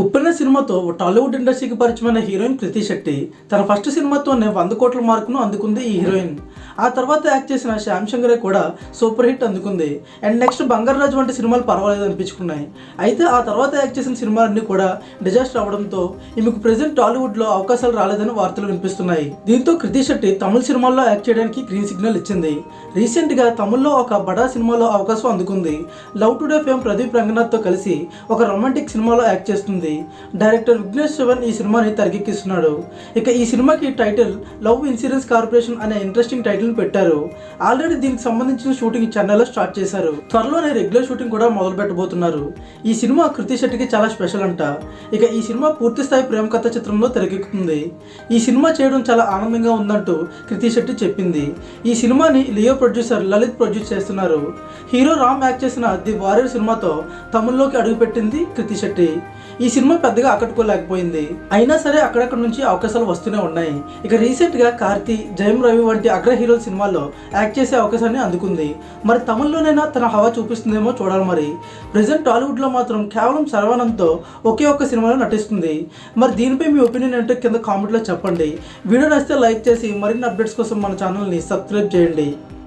ఉప్పెన సినిమాతో టాలీవుడ్ ఇండస్ట్రీకి పరిచయమైన హీరోయిన్ కృతి శెట్టి తన ఫస్ట్ సినిమాతోనే వంద కోట్ల మార్కును అందుకుంది ఈ హీరోయిన్. ఆ తర్వాత యాక్ట్ చేసిన శ్యామ్ శంకరే కూడా సూపర్ హిట్ అందుకుంది. అండ్ నెక్స్ట్ బంగారు రాజు వంటి సినిమాలు పర్వాలేదు అనిపించుకున్నాయి. అయితే ఆ తర్వాత యాక్ట్ చేసిన సినిమాలన్నీ కూడా డిజాస్టర్ అవడంతో ఈమెకు ప్రెసెంట్ టాలీవుడ్లో అవకాశాలు రాలేదని వార్తలు వినిపిస్తున్నాయి. దీంతో కృతి శెట్టి తమిళ సినిమాల్లో యాక్ట్ చేయడానికి గ్రీన్ సిగ్నల్ ఇచ్చింది. రీసెంట్గా తమిళ్ళో ఒక బడా సినిమాలో అవకాశం అందుకుంది. లవ్ టుడే ఫేమ్ ప్రదీప్ రంగనాథ్తో కలిసి ఒక రొమాంటిక్ సినిమాలో యాక్ట్ చేస్తుంది. డైరెక్టర్ విఘ్నేష్ శివన్ ఈ సినిమాని తెరకెక్కిస్తున్నాడు. ఇక ఈ సినిమాకి టైటిల్ లవ్ ఇన్సూరెన్స్ కార్పొరేషన్ అనే ఇంట్రెస్టింగ్ టైటిల్ పెట్టారు. ఆల్రెడీ దీనికి సంబంధించిన షూటింగ్ చెన్నైలో స్టార్ట్ చేశారు. త్వరలోనే రెగ్యులర్ షూటింగ్ కూడా మొదలు పెట్టబోతున్నారు. ఈ సినిమా కృతి శెట్టికి చాలా స్పెషల్ అంట. ఇక ఈ సినిమా పూర్తి స్థాయి ప్రేమ కథ చిత్రంలో తెరకెక్కుతుంది. ఈ సినిమా చేయడం చాలా ఆనందంగా ఉందంటూ కృతి శెట్టి చెప్పింది. ఈ సినిమాని లియో ప్రొడ్యూసర్ లలిత్ ప్రొడ్యూస్ చేస్తున్నారు. హీరో రామ్ యాక్ట్ చేసిన ది వారియర్ సినిమాతో తమిళ్ళోకి అడుగుపెట్టింది కృతి శెట్టి. ఈ సినిమా పెద్దగా ఆకట్టుకోలేకపోయింది. అయినా సరే అక్కడక్కడ నుంచి అవకాశాలు వస్తూనే ఉన్నాయి. ఇక రీసెంట్గా కార్తి జయం రవి వంటి అగ్ర హీరోల సినిమాల్లో యాక్ట్ చేసే అవకాశాన్ని అందుకుంది. మరి తమిళ్ళోనైనా తన హవా చూపిస్తుందేమో చూడాలి మరి. ప్రజెంట్ టాలీవుడ్లో మాత్రం కేవలం సర్వానంద్తో ఒకే ఒక్క సినిమాలో నటిస్తుంది. మరి దీనిపై మీ ఒపీనియన్ ఏంటో కింద కామెంట్లో చెప్పండి. వీడియో నచ్చితే లైక్ చేసి మరిన్ని అప్డేట్స్ కోసం మన ఛానల్ని సబ్స్క్రైబ్ చేయండి.